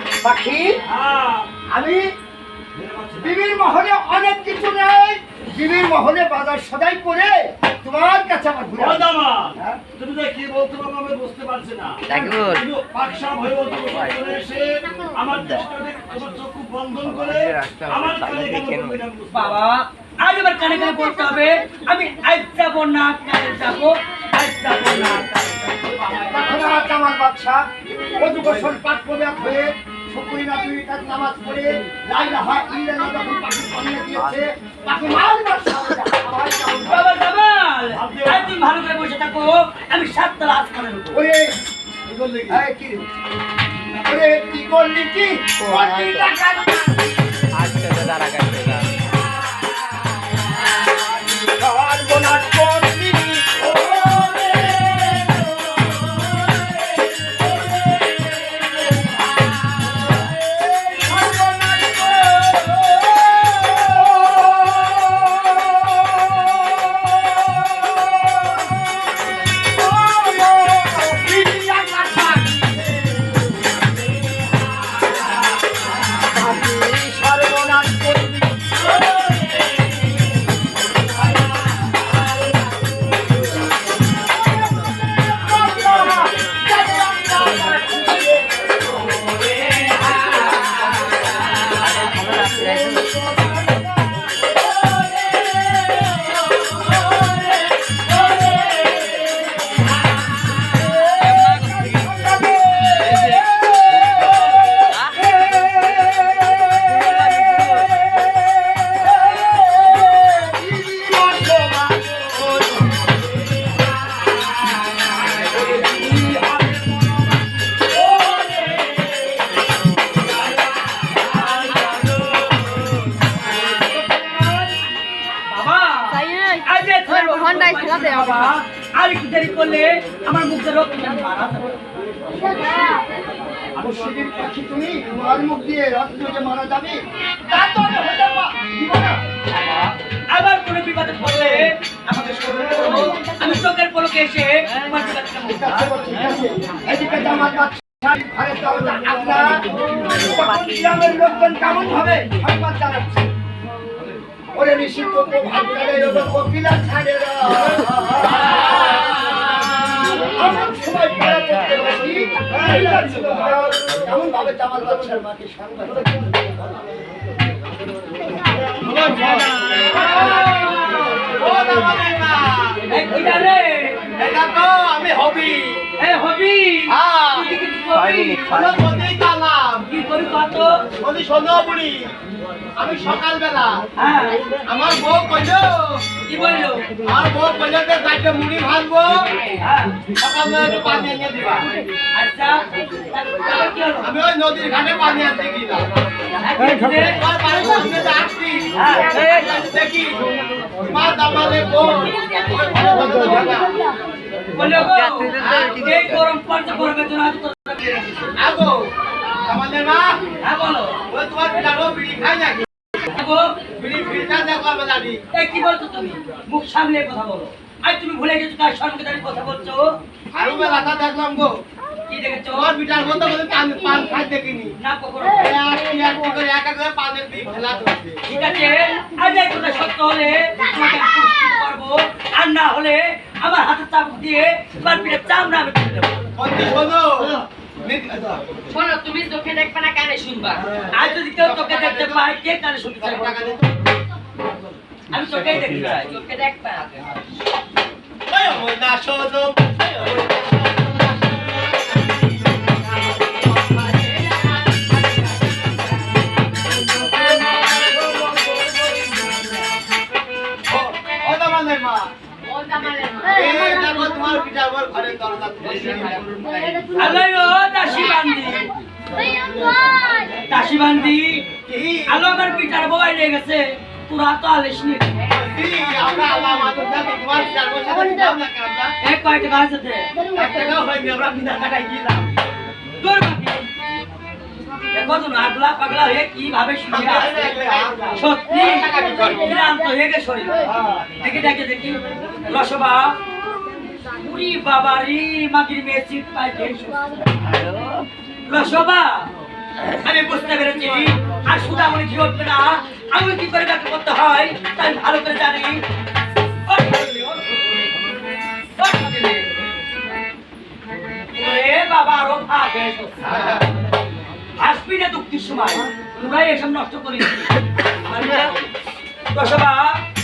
হ্যাঁ আমি বিবির মহলে অনেক কিছু নেই। বিবির মহলে বাজার সদাই করে তোমার কাছে আমার ঘুরে দামা হ্যাঁ? তুমি যে কি বলতে পারব আমি বুঝতে পারছি না। কিন্তু পাকশাপ হয়ে বলতে চলে এসে আমার দৃষ্টিতে তোমার চক্ষু বন্ধন করে আমার কানে কেন বাবা আজ এবার কানে কানে বলতে হবে? আমি আজ যাব না কানে যাব। আজ যাব না যাব। তখন আমার বাদশা অজু গোসল পাঠ প্রবেশ হয়ে শুকুরি না দুই কাজ নামাজ পড়ে লাইলা হয় ইল্লাল্লাহ যখন পাখি সামনে দিয়েছে পাখি মাল মাল সামনে আবার জামাল বাবা জামাল আজ ভালো করে বসে থাকো আমি সাততলা আসমানের উপর ওরে কি করলি? কি? ওরে কি করলি কি? আমার মুখে রক্ত মারা মুর্শিদের পাখি তুমি তোমার মুখ দিয়ে রক্ত যে মারা যাবে তা তো আমি হতে পা- দিব না। আবার কোনো বিপদে পড়লে আমাকে আমি চোখের পলকে এসে তোমার। এদিকে আগলা। তখন গ্রামের লোকজন কেমন সংবাদ জানাচ্ছে ওরে নিষিদ্ধ তো ভাগ করে ওরে কপিলা ছাড়ে রা। এমন পাড়া না। কেমন ভাবে জামাল বাদশার মাকে সংবাদ এই কিটা রে এটা তো আমি হবি। হবি। হ্যাঁ। কত বলি আমি সকালবেলা হ্যাঁ। আমার বউ কইল যে চারটে মুড়ি ভাজবো। হ্যাঁ পানি এনে দিবা। আচ্ছা আমি ওই নদীর ঘাটে পানি আনতে গেলাম দেখি মা দামালে গো এই গরম পড়ছে গরমের জন্য আমি তোর আগো দামালে না? হ্যাঁ বলো। তোমার বিড়ি খাই নাকি? দেখো কি বলছো তুমি? মুখ সামলে কথা বলো। আর তুমি ভুলে গেছো কার সঙ্গে দাঁড়িয়ে কথা বলছো? আরও দেখলাম গো। কি দেখেছ? পান পান খাই দেখিনি। না কখনো করে এক করে পানের ঠিক আছে আজ এই কথা সত্য হলে তোমাকে পুরস্কৃত করব। আর না হলে আমার হাতে চাবুক দিয়ে তোমার পিঠে চামড়া আমি তুলে দেবো। শোনো। শোনো তুমি চোখে দেখবে না কানে শুনবা। আজ যদি কেউ তোকে দেখতে পায় কে কানে শুনতে চাই আমি তোকেই দেখতে চাই। চোখে দেখবা? না শোনো ওই আলো আমার পিঠার বই লেগে গেছে তোরা তো আলিস নি কি? আমরা আল্লাহ মাদুর দেখো, তোমার পিঠার বসে দিলাম না কেন আমরা? এক কয় টাকা আছে পাগলা হয়ে কীভাবে শুয়ে সত্যি দেখি রসবা উরি বাবা রে মাগির মেয়ে চিট পাই রসবা আমি বুঝতে পেরেছি আর সুদা মনে কি উঠবে না। আমি কি করে ব্যাখ্যা করতে হয় তাই ভালো করে জানি। বাবা, আরও এসো। হাসবি না দুঃখের সময়। তোরাই এসব নষ্ট করিস। রসবা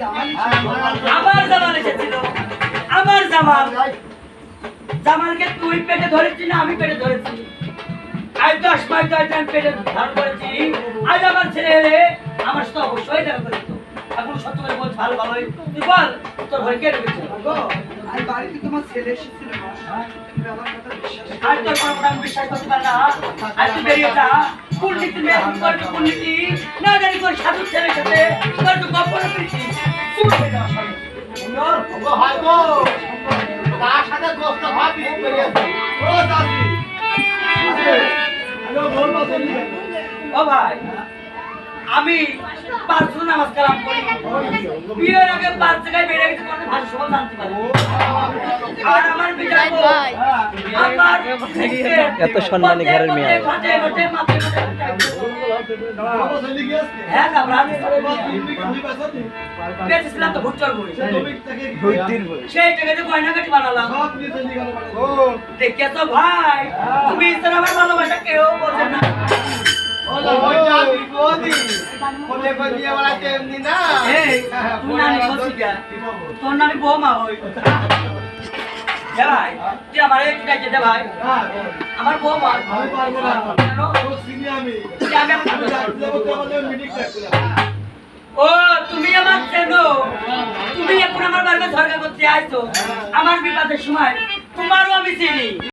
জামাই ছিল। আমার জামাল এসেছিল। আমার জামাল। জামালকে তুই পেটে ধরেছি না আমি পেটে ধরেছি? আজ দশ মাস দশ দিন পেটে ধারণ করেছি। আজ আমার ছেলে এলে আমার সাথে অবশ্যই দেখা করে এখন সত্য করে বলছি ভালো ভালোই তুই বল তোর ঘরে কে গো, বাড়িতে তোমার ছেলে এসেছিল করো। আর তোর কথা আমি বিশ্বাস করতে পারি না। আর তুই বেরিয়ে যা। মেয়ে এখন করবি কুলনীতি না জানি কোন সাধু ছেলের সাথে তোর তো গপ্প না পেরেছি তুই হয়ে। যাওয়া সঙ্গে ও ভাই। আমি পাঁচ ওয়াক্ত নামাজ কালাম করি। বিয়ের আগে পাঁচ জায়গায় বেড়ে গেছে কোনো ভাষা সবাই জানতে পারে আর আমার বিচার আমার এত সম্মানী ঘরের মেয়ে হবে। মাঠে মাঠে মাঠে হ্যাঁ সেই জায়গাতে বানালাম। দেখে তো ভাই তুমি আমার ভালোবাসা কেউ বলছে না। তোর নানি বৌমা হই। ভাই তুই আমার এই ডাকে ভাই। আমার বৌমা। কেন? ও তুমি আমার চেনো তুমি এখন আমার বাড়িতে ঝরকা করতে আইছো। আমার বিপদের সময় তোমারও আমি চিনি।